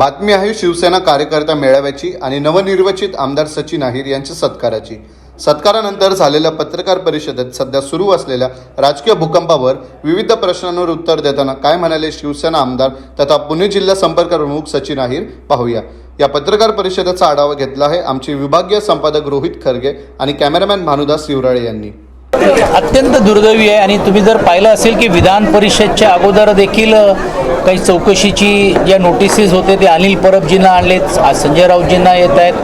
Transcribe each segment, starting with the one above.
बातमी आहे शिवसेना कार्यकर्ता मेळाव्याची आणि नवनिर्वाचित आमदार सचिन अहिर यांच्या सत्काराची. सत्कारानंतर झालेल्या पत्रकार परिषदेत सध्या सुरू असलेल्या राजकीय भूकंपावर विविध प्रश्नांवर उत्तर देताना काय म्हणाले शिवसेना आमदार तथा पुणे जिल्हा संपर्क प्रमुख सचिन अहिर पाहूया. या पत्रकार परिषदेचा आढावा घेतला आहे आमचे विभागीय संपादक रोहित खरगे आणि कॅमेरामॅन भानुदास शिवराळे यांनी. अत्यंत दुर्दैवी आहे आणि तुम्ही जर पाहिलं असेल की विधान परिषदच्या अगोदर देखील काही चौकशीची ज्या नोटिसेस होते ते अनिल परबजींना आणलेत आज संजय राऊतजींना येत आहेत.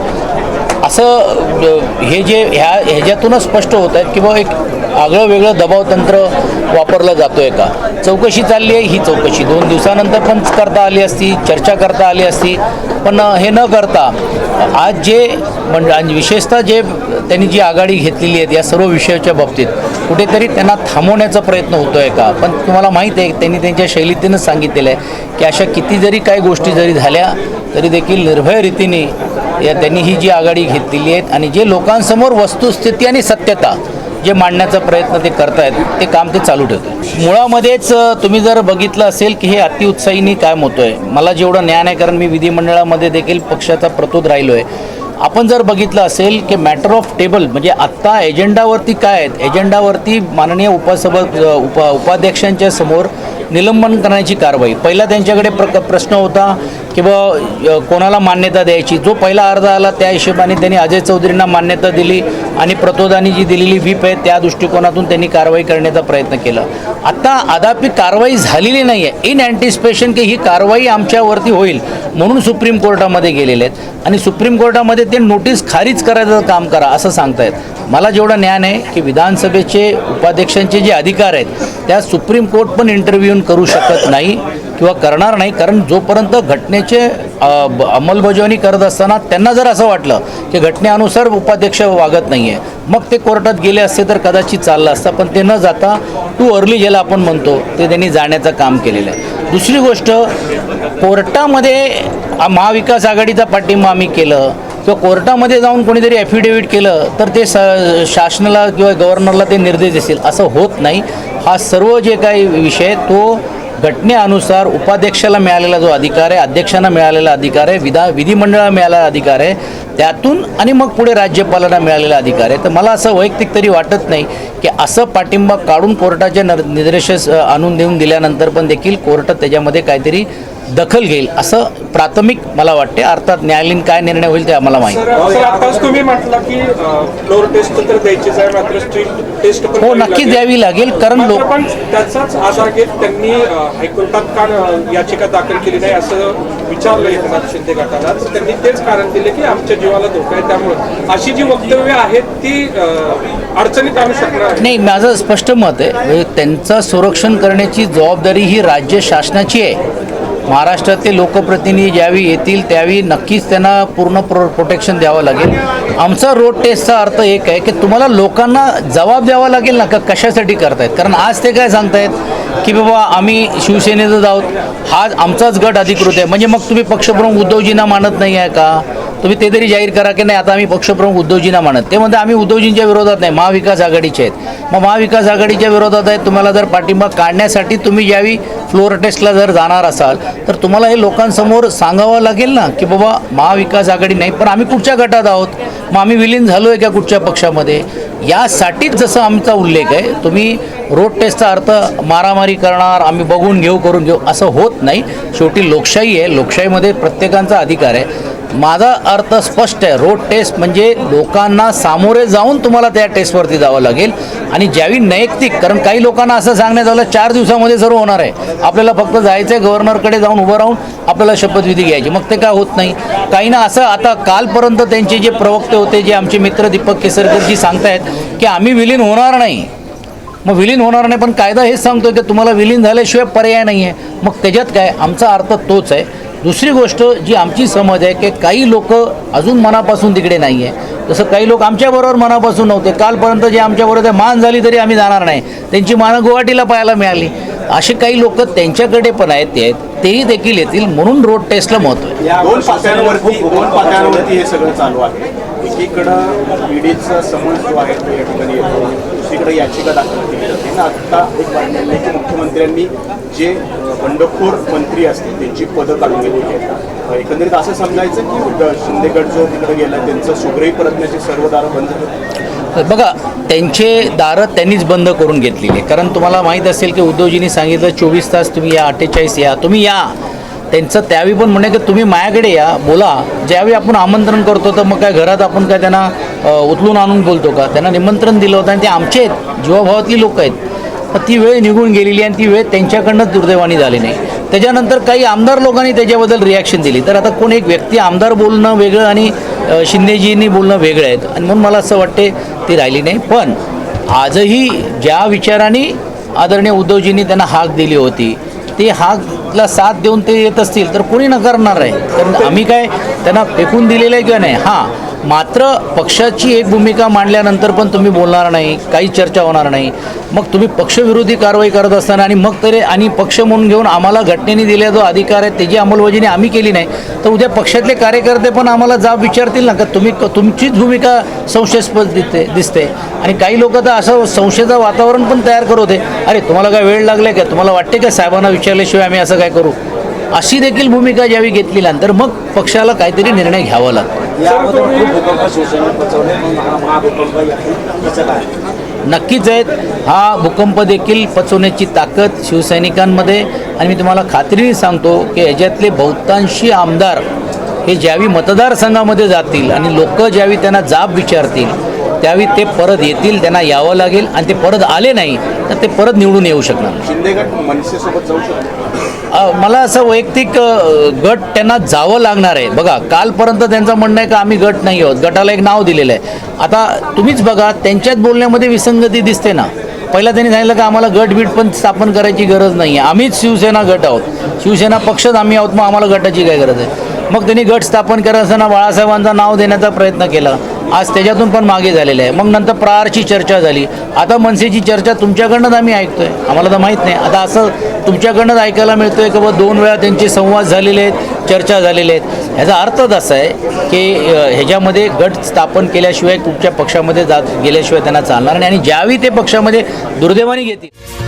असं हे जे ह्या ह्याच्यातूनच स्पष्ट होत आहेत की बुवा एक आगळं वेगळं दबाव तंत्र वापरलं जातो आहे का? चौकशी चालली आहे ही चौकशी दोन दिवसानंतर पण करता आली असती चर्चा करता आली असती. पण हे न करता आज जे म्हणजे आणि विशेषतः जे त्यांनी जी आघाडी घेतलेली आहे या सर्व विषयाच्या बाबतीत कुठेतरी त्यांना थांबवण्याचा प्रयत्न होतो आहे का? पण तुम्हाला माहीत आहे त्यांनी त्यांच्या शैलीतीनंच सांगितलेलं आहे की अशा किती जरी काही गोष्टी जरी झाल्या तरी देखील निर्भय रीतीने या त्यांनी ही जी आघाडी घेतलेली आहे आणि जे लोकांसमोर वस्तुस्थिती आणि सत्यता जे मांडण्याचा प्रयत्न ते करतायत ते काम ते चालू ठेवतात. मुळामध्येच तुम्ही जर बघितलं असेल की हे अतिउत्साहीने काम होतोय आहे मला जेवढं ज्ञान आहे कारण मी विधिमंडळामध्ये देखील पक्षाचा प्रतोद राहिलो आहे आपण जर बघितलं असेल की मॅटर ऑफ टेबल म्हणजे आत्ता एजेंडावरती काय आहेत? एजेंडावरती माननीय उपसभा उपा उपाध्यक्षांच्या समोर निलंबन करण्याची कारवाई. पहिला त्यांच्याकडे प्र प्रश्न होता की बा कोणाला मान्यता द्यायची. जो पहिला अर्ज आला त्या हिशोबाने त्यांनी अजय चौधरींना मान्यता दिली आणि प्रतोदानी जी दिलेली व्हीप आहे त्या दृष्टिकोनातून त्यांनी कारवाई करण्याचा प्रयत्न केला. आता अद्याप कारवाई झालेली नाही आहे इन अँटिसिपेशन की ही कारवाई आमच्यावरती होईल म्हणून सुप्रीम कोर्टामध्ये गेलेले आहेत. आणि सुप्रीम कोर्टामध्ये ते नोटीस खारीज करायचं काम करा असं सांगतायत. मला जेवढं ज्ञान आहे की विधानसभेचे उपाध्यक्षांचे जे अधिकार आहेत त्या सुप्रीम कोर्ट पण इंटरव्ह्यून करू शकत नाही. किंवा करणार नाही कारण जोपर्यंत घटनेचे ब- अंमलबजावणी करत असताना त्यांना जर असं वाटलं की घटनेनुसार उपाध्यक्ष वागत नाही आहे मग ते कोर्टात गेले असते तर कदाचित चाललं असतं पण ते न जाता टू अर्ली ज्याला आपण म्हणतो ते त्यांनी जाण्याचं काम केलेलं आहे. दुसरी गोष्ट कोर्टामध्ये महाविकास आघाडीचा पाठिंबा आम्ही केलं किंवा कोर्टामध्ये जाऊन कोणीतरी ॲफिडेव्हिट केलं तर ते स शासनाला किंवा गव्हर्नरला ते निर्देश देतील असं होत नाही. हा सर्व जे काही विषय तो घटनेनुसार उपाध्यक्षाला मिळालेला जो अधिकार आहे अध्यक्षांना मिळालेला अधिकार आहे विधा विधिमंडळाला मिळालेला अधिकार आहे त्यातून आणि मग पुढे राज्यपालांना मिळालेला अधिकार आहे. तर मला असं वैयक्तिक तरी वाटत नाही की असं पाठिंबा काढून कोर्टाच्या नर निर्देश आणून देऊन दिल्यानंतर पण देखील कोर्ट त्याच्यामध्ये काहीतरी दखल घेईल असं प्राथमिक मला वाटते. अर्थात न्यायालयीन काय निर्णय होईल ते आम्हाला माहीत. हो नक्कीच. द्यावी लागेल कारण लोक त्याचाच आधार घेत त्यांनी हायकोर्टात का याचिका दाखल केली नाही असं विचारलं एकनाथ शिंदे गटाला. त्यांनी तेच कारण दिले की आमच्या जीवाला धोका आहे. त्यामुळे अशी जी वक्तव्य आहेत ती अडचणीत आणू शकणार नाही माझं स्पष्ट मत आहे. म्हणजे त्यांचं संरक्षण करण्याची जबाबदारी ही राज्य शासनाची आहे. महाराष्ट्रातले लोकप्रतिनिधी ज्यावेळी येतील त्यावेळी नक्कीच त्यांना पूर्ण प्रो प्रोटेक्शन द्यावं लागेल. आमचा रोड टेस्टचा अर्थ एक आहे की तुम्हाला लोकांना जबाब द्यावा लागेल ना का कशासाठी करतायत? कारण आज ते काय सांगतायत की बाबा आम्ही शिवसेनेतच आहोत हा आमचाच गट अधिकृत आहे. म्हणजे मग तुम्ही पक्षप्रमुख उद्धवजींना मानत नाही आहे का? तुम्ही ते तरी जाहीर करा की नाही आता आम्ही पक्षप्रमुख उद्धवजींना मानत. ते म्हणते आम्ही उद्धवजींच्या विरोधात नाही महाविकास आघाडीचे आहेत. मग महाविकास आघाडीच्या विरोधात आहेत तुम्हाला जर पाठिंबा काढण्यासाठी तुम्ही ज्यावेळी फ्लोअर टेस्टला जर जाणार असाल तर तुम्हाला हे लोकांसमोर सांगावं लागेल ना की बाबा महाविकास आघाडी नाही पण आम्ही कुठच्या गटात आहोत? मग आम्ही विलीन झालो आहे का कुठच्या पक्षामध्ये? यासाठीच जसं आमचा उल्लेख आहे तुम्ही रोड टेस्टचा अर्थ मारामारी करणार आम्ही बघून घेऊ करून घेऊ असं होत नाही. शेवटी लोकशाही आहे लोकशाहीमध्ये प्रत्येकांचा अधिकार आहे. माझा अर्थ स्पष्ट आहे. रोड टेस्ट म्हणजे लोकांना सामोरे जाऊन तुम्हाला त्या टेस्टवरती जावं लागेल. आणि ज्यावेळी नैयक्तिक कारण काही लोकांना असं सांगण्यात आलं चार दिवसामध्ये सर्व होणार आहे. आपल्याला फक्त जायचं आहे गव्हर्नरकडे जाऊन उभं राहून आपल्याला शपथविधी घ्यायची. मग ते काय होत नाही? काही ना असं आता कालपर्यंत त्यांचे जे प्रवक्ते होते जे आमचे मित्र दीपक केसरकरजी सांगतायत की आम्ही विलीन होणार नाही. मग विलीन होणार नाही पण कायदा हेच सांगतो की तुम्हाला विलीन झाल्याशिवाय पर्याय नाही आहे मग त्याच्यात काय? आमचा अर्थ तोच आहे. दुसरी गोष्ट जी आमची समज आहे की काही लोक अजून मनापासून तिकडे नाही आहे जसं काही लोक आमच्याबरोबर मनापासून नव्हते. कालपर्यंत जे आमच्याबरोबर मान झाली तरी आम्ही जाणार नाही. त्यांची मानं गुवाहाटीला पाहायला मिळाली. असे काही लोक त्यांच्याकडे पण आहेत ते आहेत. तेही देखील येतील. म्हणून रोड टेस्टला महत्त्व आहे. दोन पातळ्यांवरती दोन पातळ्यांवरती हे सगळं चालू आहे. एकीकडं ईडीचा समज जो आहे तो या ठिकाणी येतो. दुसरीकडे याचिका दाखल केली जाते. आत्ता एक बातमी की मुख्यमंत्र्यांनी जे बंडखोर मंत्री असतील त्यांची पदं काढून गेलेली आहेत एकंदरीत असं समजायचं की शिंदेगड जो तिकडे गेला त्यांचं सुग्रही परतण्याचे सर्व दारं बंद बघा त्यांचे दारं त्यांनीच बंद करून घेतलेली आहे. कारण तुम्हाला माहीत असेल की उद्धवजींनी सांगितलं चोवीस तास तुम्ही या अठ्ठेचाळीस या तुम्ही या. त्यांचं त्यावेळी पण म्हणे की तुम्ही माझ्याकडे या बोला. ज्यावेळी आपण आमंत्रण करतो तर मग काय घरात आपण काय त्यांना उचलून आणून बोलतो का? त्यांना निमंत्रण दिलं होतं आणि ते आमचे आहेत. जीवाभावातली लोक आहेत. ती वेळ निघून गेलेली आणि ती वेळ त्यांच्याकडनंच दुर्दैवानी झाली नाही. त्याच्यानंतर काही आमदार लोकांनी त्याच्याबद्दल रिॲक्शन दिली. तर आता कोण एक व्यक्ती आमदार बोलणं वेगळं आणि शिंदेजींनी बोलणं वेगळं आहेत आणि म्हणून मला असं वाटते ती राहिली नाही. पण आजही ज्या विचाराने आदरणीय उद्धवजींनी त्यांना हाक दिली होती ते हाकला साथ देऊन ते येत असतील तर कोणी नकारणार आहे? कारण आम्ही काय त्यांना फेकून दिलेलं आहे किंवा नाही? हां. मात्र पक्षाची एक भूमिका मांडल्यानंतर पण तुम्ही बोलणार नाही काही चर्चा होणार नाही. मग तुम्ही पक्षविरोधी कारवाई करत असताना आणि मग तरी आणि पक्ष म्हणून घेऊन आम्हाला घटनेने दिलेला जो अधिकार आहे त्याची अंमलबजावणी आम्ही केली नाही. तर उद्या पक्षातले कार्यकर्ते पण आम्हाला जाब विचारतील ना का तुम्ही तुमचीच भूमिका संशयास्पद दिसते दिसते. आणि काही लोक तर असं संशयाचं वातावरण पण तयार करत होते. अरे तुम्हाला काय वेळ लागला का? तुम्हाला वाटते का साहेबांना विचारल्याशिवाय आम्ही असं काय करू? अशी देखील भूमिका ज्यावेळी घेतली नंतर मग पक्षाला काहीतरी निर्णय घ्यावा लागतो. नक्कीच आहेत. हा भूकंप देखील पचवण्याची ताकद शिवसैनिकांमध्ये. आणि मी तुम्हाला खात्रीने सांगतो की याच्यातले बहुतांशी आमदार हे ज्यावेळी मतदारसंघामध्ये जातील आणि लोक ज्यावेळी त्यांना जाब विचारतील त्यावेळी ते परत येतील त्यांना यावं लागेल आणि ते परत आले नाही तर ते परत निवडून येऊ शकणार मला असं वैयक्तिक गट त्यांना जावं लागणार आहे. बघा कालपर्यंत त्यांचं म्हणणं आहे का आम्ही गट नाही आहोत. गटाला एक नाव दिलेलं आहे. आता तुम्हीच बघा त्यांच्याच बोलण्यामध्ये विसंगती दिसते ना. पहिला त्यांनी सांगितलं का आम्हाला गट बीट पण स्थापन करायची गरज नाही आहे. आम्हीच शिवसेना गट आहोत. शिवसेना पक्षच आम्ही आहोत मग आम्हाला गटाची काय गरज आहे? मग त्यांनी गट स्थापन करत असताना बाळासाहेबांचं नाव देण्याचा प्रयत्न केला. आज त्याच्यातून पण मागे झालेलं आहे. मग नंतर प्रहारची चर्चा झाली. आता मनसेची चर्चा तुमच्याकडनंच आम्ही ऐकतोय. आम्हाला तर माहीत नाही. आता असं तुमच्याकडनंच ऐकायला मिळतोय की बा दोन वेळा त्यांचे संवाद झालेले आहेत चर्चा झालेले आहेत. ह्याचा अर्थच असा आहे की ह्याच्यामध्ये गट स्थापन केल्याशिवाय तुमच्या पक्षामध्ये जात गेल्याशिवाय त्यांना चालणार नाही. आणि ज्यावेळी ते पक्षामध्ये दुर्दैवाने घेतील